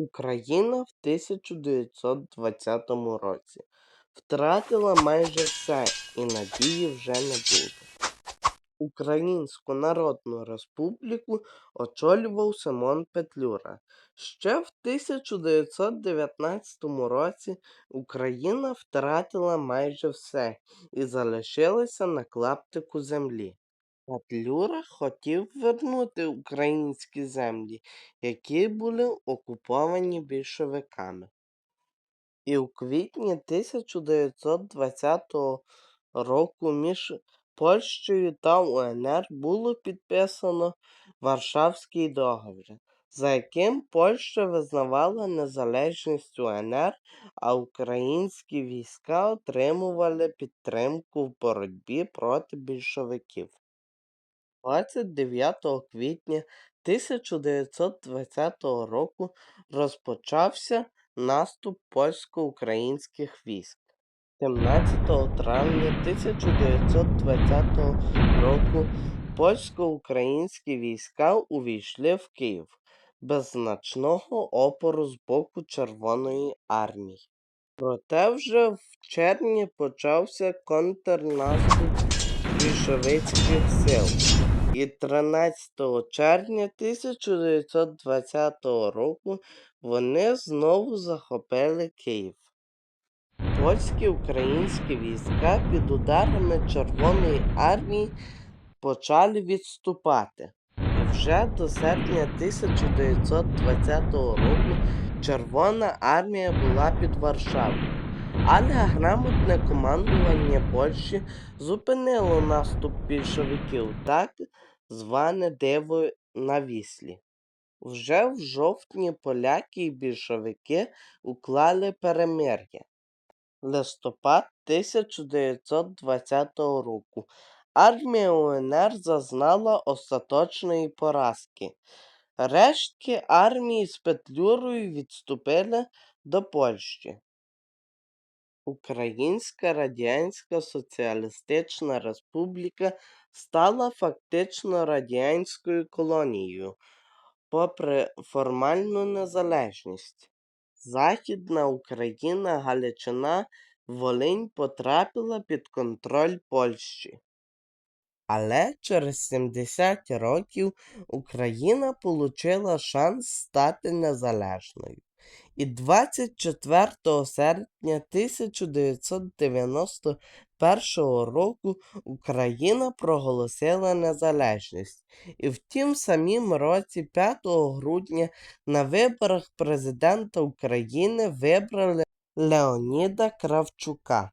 Україна в 1920 році втратила майже все і надії вже не буде. Українську Народну Республіку очолював Симон Петлюра. Ще в 1919 році Україна втратила майже все і залишилася на клаптику землі. Петлюра хотів вернути українські землі, які були окуповані більшовиками. І у квітні 1920 року між Польщею та УНР було підписано Варшавський договір, за яким Польща визнавала незалежність УНР, а українські війська отримували підтримку в боротьбі проти більшовиків. 29 квітня 1920 року розпочався наступ польсько-українських військ. 17 травня 1920 року польсько-українські війська увійшли в Київ без значного опору з боку Червоної армії. Проте вже в червні почався контрнаступ більшовицьких сил. І 13 червня 1920 року вони знову захопили Київ. Польські українські війська під ударами Червоної армії почали відступати. І вже до серпня 1920 року Червона армія була під Варшавою. Але грамотне командування Польщі зупинило наступ більшовиків, так зване диво на Віслі. Вже в жовтні поляки і більшовики уклали перемир'я. Листопад 1920 року армія УНР зазнала остаточної поразки. Рештки армії з Петлюрою відступили до Польщі. Українська Радянська Соціалістична Республіка стала фактично радянською колонією, попри формальну незалежність. Західна Україна, Галичина, Волинь потрапила під контроль Польщі. Але через 70 років Україна отримала шанс стати незалежною. І 24 серпня 1991 року Україна проголосила незалежність. І в тім самім році, 5 грудня, на виборах президента України вибрали Леоніда Кравчука.